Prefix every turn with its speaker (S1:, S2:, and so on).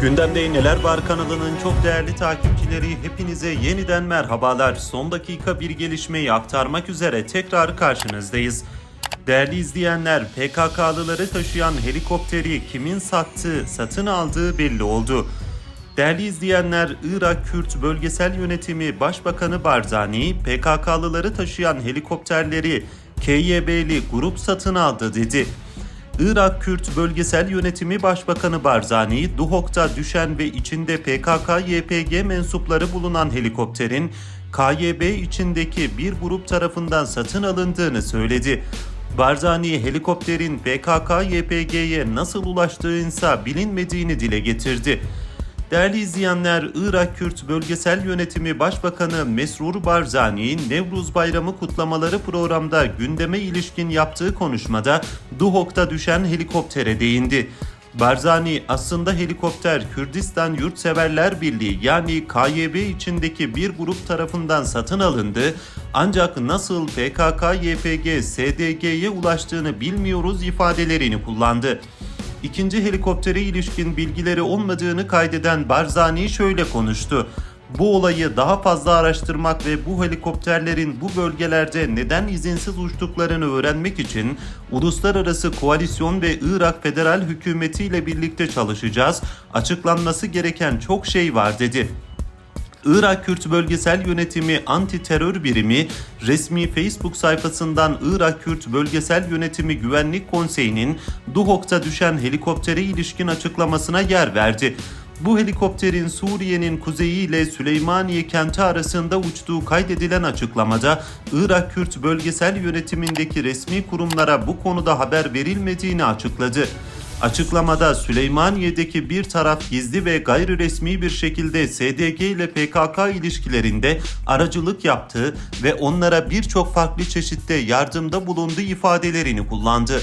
S1: Gündemde Neler Var kanalının çok değerli takipçileri hepinize yeniden merhabalar. Son dakika bir gelişmeyi aktarmak üzere tekrar karşınızdayız. Değerli izleyenler, PKK'lıları taşıyan helikopteri kimin sattığı, satın aldığı belli oldu. Değerli izleyenler, Irak Kürt Bölgesel Yönetimi Başbakanı Barzani, PKK'lıları taşıyan helikopterleri KYB'li grup satın aldı dedi. Irak Kürt Bölgesel Yönetimi Başbakanı Barzani, Duhok'ta düşen ve içinde PKK-YPG mensupları bulunan helikopterin KYB içindeki bir grup tarafından satın alındığını söyledi. Barzani helikopterin PKK-YPG'ye nasıl ulaştığınsa bilinmediğini dile getirdi. Değerli izleyenler, Irak Kürt Bölgesel Yönetimi Başbakanı Mesrur Barzani, Nevruz Bayramı kutlamaları programda gündeme ilişkin yaptığı konuşmada Duhok'ta düşen helikoptere değindi. Barzani aslında helikopter Kürdistan Yurtseverler Birliği yani KYB içindeki bir grup tarafından satın alındı ancak nasıl PKK, YPG, SDG'ye ulaştığını bilmiyoruz ifadelerini kullandı. İkinci helikoptere ilişkin bilgileri olmadığını kaydeden Barzani şöyle konuştu. Bu olayı daha fazla araştırmak ve bu helikopterlerin bu bölgelerde neden izinsiz uçtuklarını öğrenmek için uluslararası koalisyon ve Irak federal hükümeti ile birlikte çalışacağız. Açıklanması gereken çok şey var dedi. Irak Kürt Bölgesel Yönetimi Anti Terör Birimi resmi Facebook sayfasından Irak Kürt Bölgesel Yönetimi Güvenlik Konseyi'nin Duhok'ta düşen helikoptere ilişkin açıklamasına yer verdi. Bu helikopterin Suriye'nin kuzeyi ile Süleymaniye kenti arasında uçtuğu kaydedilen açıklamada Irak Kürt Bölgesel Yönetimindeki resmi kurumlara bu konuda haber verilmediğini açıkladı. Açıklamada Süleymaniye'deki bir taraf gizli ve gayri resmi bir şekilde SDG ile PKK ilişkilerinde aracılık yaptığı ve onlara birçok farklı çeşitte yardımda bulunduğu ifadelerini kullandı.